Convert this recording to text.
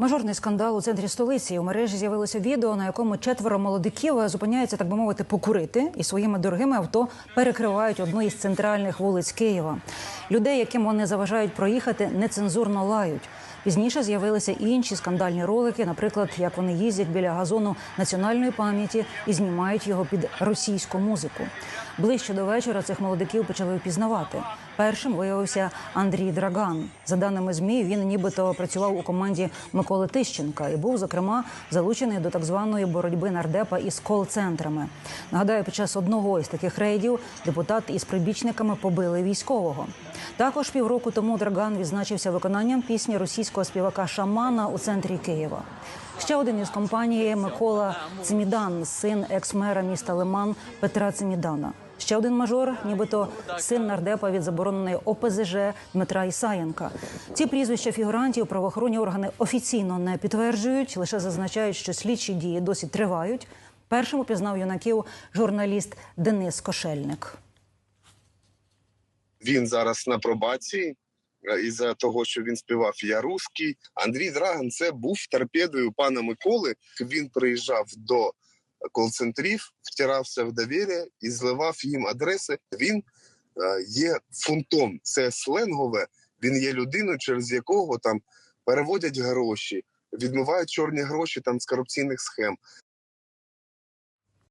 Мажорний скандал у центрі столиці. У мережі з'явилося відео, на якому четверо молодиків зупиняються, так би мовити, покурити і своїми дорогими авто перекривають одну із центральних вулиць Києва. Людей, яким вони заважають проїхати, нецензурно лають. Пізніше з'явилися інші скандальні ролики, наприклад, як вони їздять біля газону національної пам'яті і знімають його під російську музику. Ближче до вечора цих молодиків почали впізнавати. Першим виявився Андрій Драган. За даними змі, він нібито працював у команді Миколи Тищенка і був зокрема залучений до так званої боротьби нардепа із кол-центрами. Нагадаю, під час одного із таких рейдів депутат із прибічниками побили військового. Також півроку тому Драган відзначився виконанням пісні російського співака Шамана у центрі Києва. Ще один із компанії Микола Цимідан, син екс-мера міста Лиман Петра Цимідана. Ще один мажор, нібито син нардепа від забороненої ОПЗЖ Дмитра Ісаєнка. Ці прізвища фігурантів правоохоронні органи офіційно не підтверджують, лише зазначають, що слідчі дії досі тривають. Першим упізнав юнаків журналіст Денис Кошельник. Він зараз на пробації е, із-за того, що він співав Я русський. Андрій Драган це був торпедою пана Миколи. Він приїжджав до кол-центрів, втирався в довір'я і зливав їм адреси. Він е, є фунтом. Це сленгове. Він є людиною, через якого там переводять гроші, відмивають чорні гроші там з корупційних схем.